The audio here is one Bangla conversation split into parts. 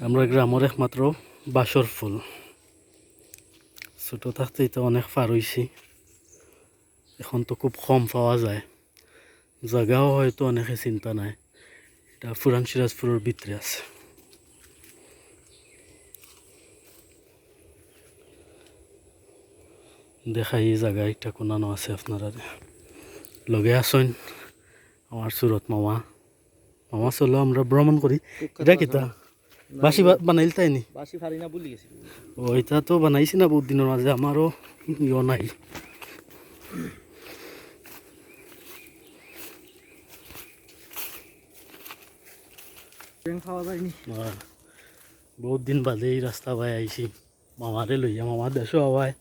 আমরা গ্রামের একমাত্র বাসর ফুল। ছোটো থাকতেই তো অনেক পার হয়েছি এখন তো খুব কম পাওয়া যায়। জায়গাও হয়তো অনেকে চিন্তা নাই। এটা পুরান সিরাজপুরের ভিতরে আছে। দেখাই এই জায়গা একটা কোনানো আছে আপনারা। লগে আসেন। আমার সুরত মামা। মামা চলো আমরা ভ্রমণ করি। এটা কিতা? বাসি বানাইল তাই নি? বাসি ফারি না বলি গেছি ও এটা তো বানাইছি না বহুত দিনের মাঝে আমারও ইয় নাই। খাওয়া যায়নি? বহুত দিন বাদে এই রাস্তা পাই আইছি। মামারে লইয়া মামা দেশও আওয়ায়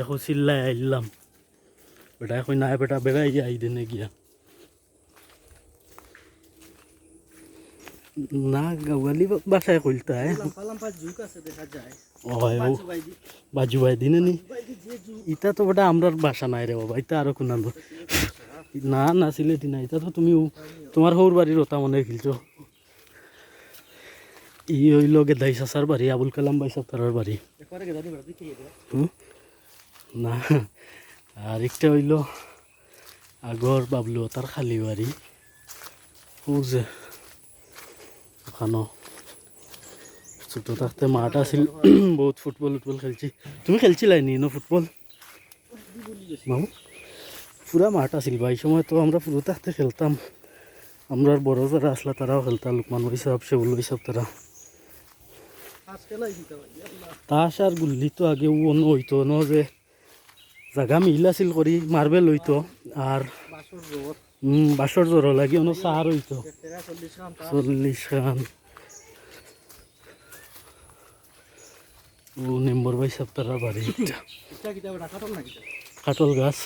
এখন চিল্লাই আইলাম। বেটা এখন নাই বেটা বেড়াই আই দিনে গিয়া। না গাওয়ালি বাসায় যায়। হয় ও। বাজু ভাই দিনে নি ইটা তো বেটা আমরার বাসা নাই রে বাবা ইটা আরও কোনান না না সিলেটি না ইটা তো তুমি তোমার সৌর বাড়ির ওটা মনে খেলছো ই হইল গেদাই চাচার বাড়ি আবুল কালাম বাই সাত্তারার বাড়ি? না আর একটা হইল আগর বাবলু তার খালি বাড়ি। বুঝে ওখানো ছোট থাকতে মাঠ আছিল, বহুত ফুটবল উটবল খেলছি। তুমি খেলছিলাই নি ন ফুটবল? পুরা মাঠ আছিল ভাই সময় তো আমরা পুরো থাকতে খেলতাম। আমরা বড় যারা আসলা তারাও খেলতাম লোকমান হিসাব সেবুল হিসাব তারা আজ খেলাই দিতে পারি আল্লাহ তাস আর গুল্লি তো আগে অন্য হইতো, ন যে জাগা মিল আছিল করি মার্বেল হইতো, আর উম, বাসর জ্বর লাগি অন্য সার হইতো? চল্লিশ খান ও নেম্বর বাই সপ্তাহ বাড়ি কাটল গাছ।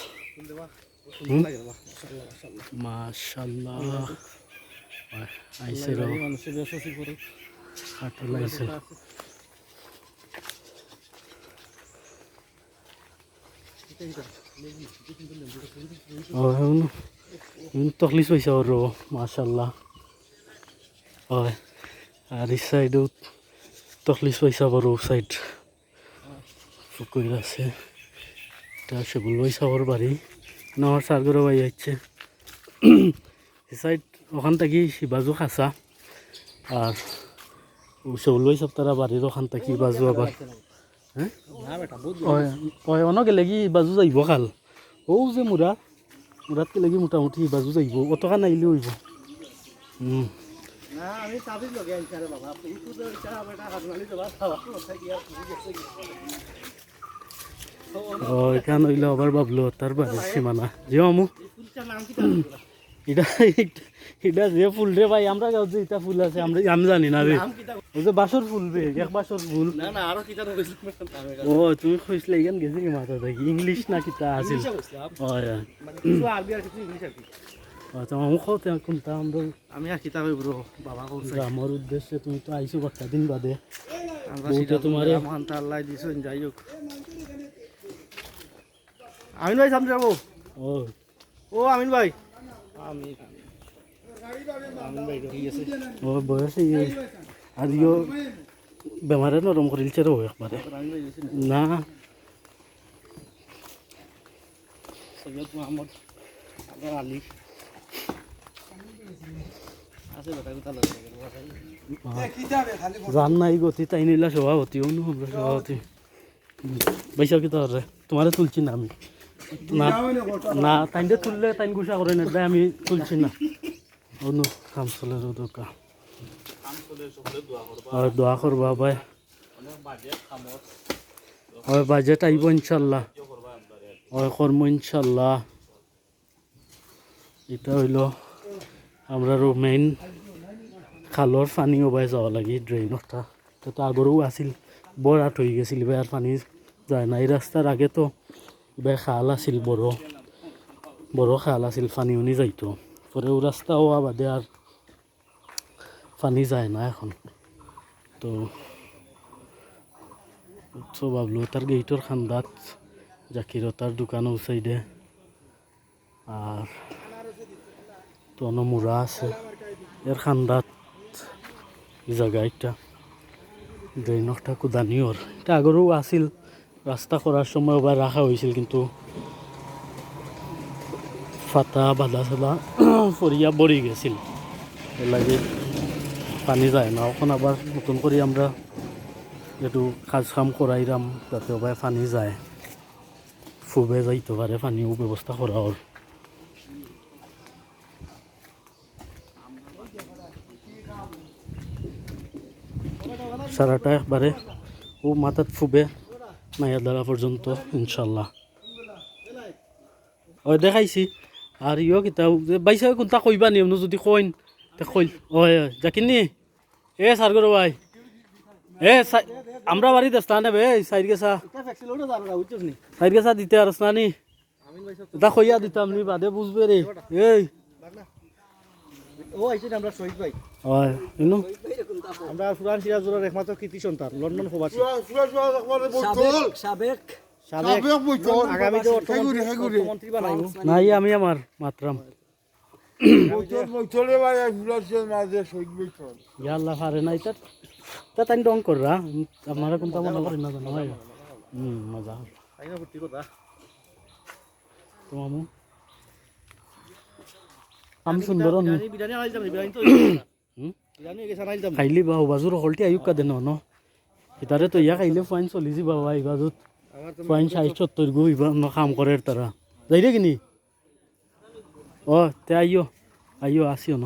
মাশাল্লাহ। আইসে কাটল আইসে ও এখন তকলিস পাইছা আর মাশাল্লাহ হয় আর এই সাইডেও তকলিস পাইছা বড় সাইড পুকুর আছে এটা সেগুল পাইছা ওর বাড়ি আমার সারগরও বাই যাচ্ছে এই সাইড ওখান থেকে বাজু খাসা আর সেগুল পাইছা তারা বাড়ির ওখান থেকে বাজু আবার হ্যাঁ না বেটা বহুত ওই ওই অন গেলে কি বাজু যাইব খাল ও যে মুরা মুরাত গেলে কি মোটামুটি বাজু যাইব। অতকা নাইলে হইব লগে এখান হইলে আবার বাবলো তার বাড়ির সীমানা। যে আমু এটা এটা যে ফুল রে ভাই আমরা গাঁও যে এটা ফুল আছে আমরা আমি জানি না রে। ও যে বাসর ফুল বে এক বাসর ফুল। না না আরও কিটা হইছিল ও তুমি কইছিলে এখান গেছি কি মাথা দেখি। ইংলিশ না কিতা আছিল? হয় মানে আরবি আর কিছু ইংলিশ আর কি। আচ্ছা মামু কত কোনটা আমরা আমি আর কিতা কইব রে বাবা কইছে গ্রামের উদ্দেশ্যে তুমি তো আইসো বাক্কা দিন বাদে। আমরা সেটা তোমারে- তোমারে মহান আল্লাহ দিছেন যাই হোক। আমিন ভাই সামনে যাব। ও। ও আমিন ভাই। ও বয়স আর ইয়ো বেমারে নরম করিলছে রে ও একবারে। না। সৈয়দ মোহাম্মদ আলী। জান নাই গতি তাই নিলা সভাপতি ও নো আমরা সভাপতি। পয়সা কি তোমারে তুলছি না আমি। না না তাইনতে তুললে তাইন গুসা করে না আমি তুলছি না। অনু কাম চলে দোকা। হয়, দোয়া করবা, ভাই। হয়, বাজেট আইব ইনশাল্লাহ। হয় কর্ম ইনশাল্লাহ। এটা হইল আমরা মেইন খালৰ পানী ওবাই যাব লাগে ড্ৰেইনটা তো আগৰো আছিল বৰ আঁত হৈ গৈছিল এবাৰ পানী যায় নাই। এই ৰাস্তাৰ আগেতো এবাৰ খাল আছিল বড় বড় খাল আছিল পানী উনি যাইতো পরেও রাস্তা হওয়া বাদে আর পানি যায় না এখন তো তো ভাবলো তার গেইটর খান্দাত জাকিরও তার দোকানও সাইডে আর তো মুরা আছে এর খান্দাত জায়গা একটা ড্রেনটা কুদানিওর এটা আগরেও আছিল রাস্তা করার সময় আবার রাখা হয়েছিল, কিন্তু ফাতা বাধা চাদা ফরিয়া বড়ি গেছিল। এর লাগে পানি যায় না। এখন আবার নতুন করে আমরা একটু কাজ কাম করাইরাম যাতে আবার পানি যায়। ফুবে যাইতে পারে পানিও ব্যবস্থা করা ওর সারাটা একবারে ও মাথাত ফুবে। মায়া দ্বারা পর্যন্ত, ইনশাল্লাহ। ওই দেখাইছি। আর ইয় কিতা বাইসা কোনটা কইবা নিয়ম যদি কইন কইল ওই যাকিনি এ সার করো ভাই, এ আমরা বাড়িতে আসতা নেবে এই সাইড গেছা সাইড গেছা দিতে আর না নি? আমিন ভাই সব এটা কইয়া দিতাম নি, বাদে বুঝবে রে এই। ও আইছে আমরা শহীদ ভাই। ওই ইনু আমরা সুরান সিরাজুরের একমাত্র কৃতি সন্তান লন্ডন প্রবাসী। সাবেক সাবেক সাবেক সাবেক বৈঠক। আগামীতে হেগুড়ি, হেগুড়ি। অর্থমন্ত্রী বানাইব নাই আমি আমার মাত্রাম। ইয়া আল্লাহ পারে নাই তার তা তাই ডং কররা আপনারা কোনটা মনে করেন না জানো ভাই হুম মজা। তাই না কথা মামু আমি সুন্দর নি বিরিয়ানি বিরিয়ানি আনাই যাম বিরিয়ানি তো হুম? বিরিয়ানি গেছে আনাই সুন্দর খাইলি বা বাজুর হলটি আয়ুক কাদে ন ন? ইতারে তো ইয়া খাইলে ফাইন চলি যাবা ভাই বাজুত। আমার ফাইন ষাট সত্তর গো ইবা কাম করে তারা যাই রে কিনি। ও তে আইও। আইও আসিও ন?